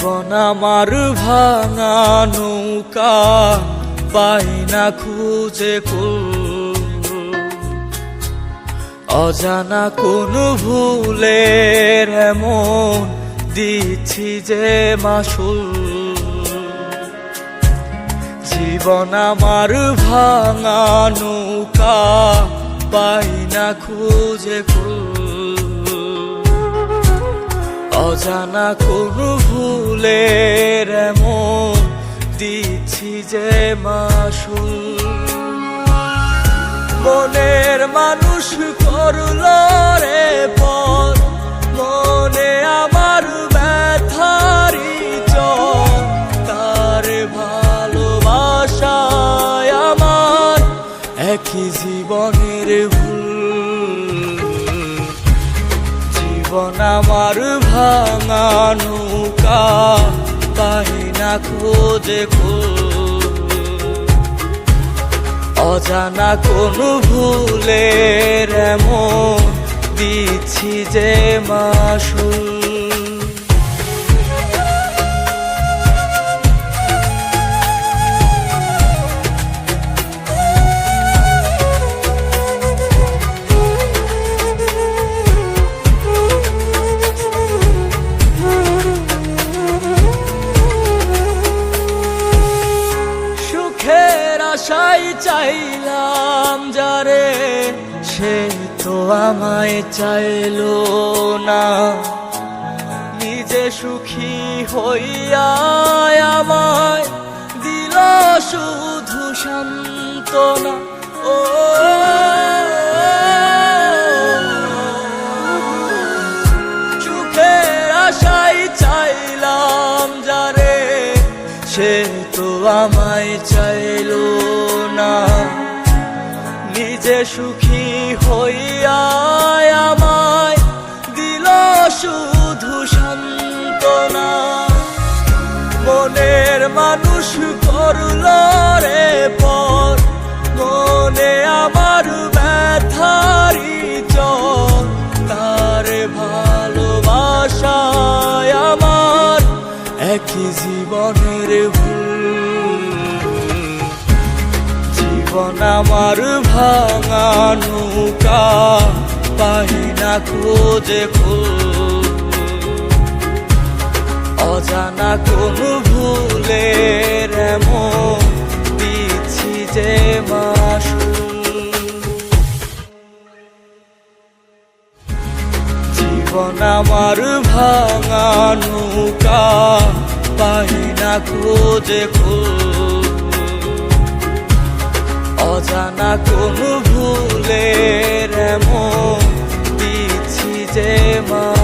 জীবন আমার ভাঙা নৌকা পাই না খুঁজে অজানা কোন ভুলের এমন দিচ্ছি যে মাসুল। জীবন আমার ভাঙা নৌকা পাই না খুঁজে কুল অজানা কোন ভুলের এমন দিচ্ছি যে মাসুল। মনের মানুষ করল রে পর মনে আমার ব্যথারি তার ভালোবাসায় আমার একই জীবনের ভুল জীবন আমার ভাঙা নৌকা পাই না খোঁজে। অজানা কোন ভুলের এমন দিচ্ছি যে মাসুল। চাইলাম যারে, সে তো আমায় চাইল না। নিজে সুখী হইয়া আমায় দিল শুধু সান্ত্বনা। ও সে তো আমায় চাইল না। নিজে সুখী হইয়া আমায় দিল শুধু সান্ত্বনা। মনের মানুষ করল রে পর, মনে একই জীবনের জীবন আমার ভাঙা নৌকা পাই না খোঁজে অজানা কোন ভুলের এমন দিচ্ছি যে মাসুল এখন আমার ভাঙা নৌকা পাই না খোঁজে অজানা কোন ভুলের এমন দিচ্ছি যে মা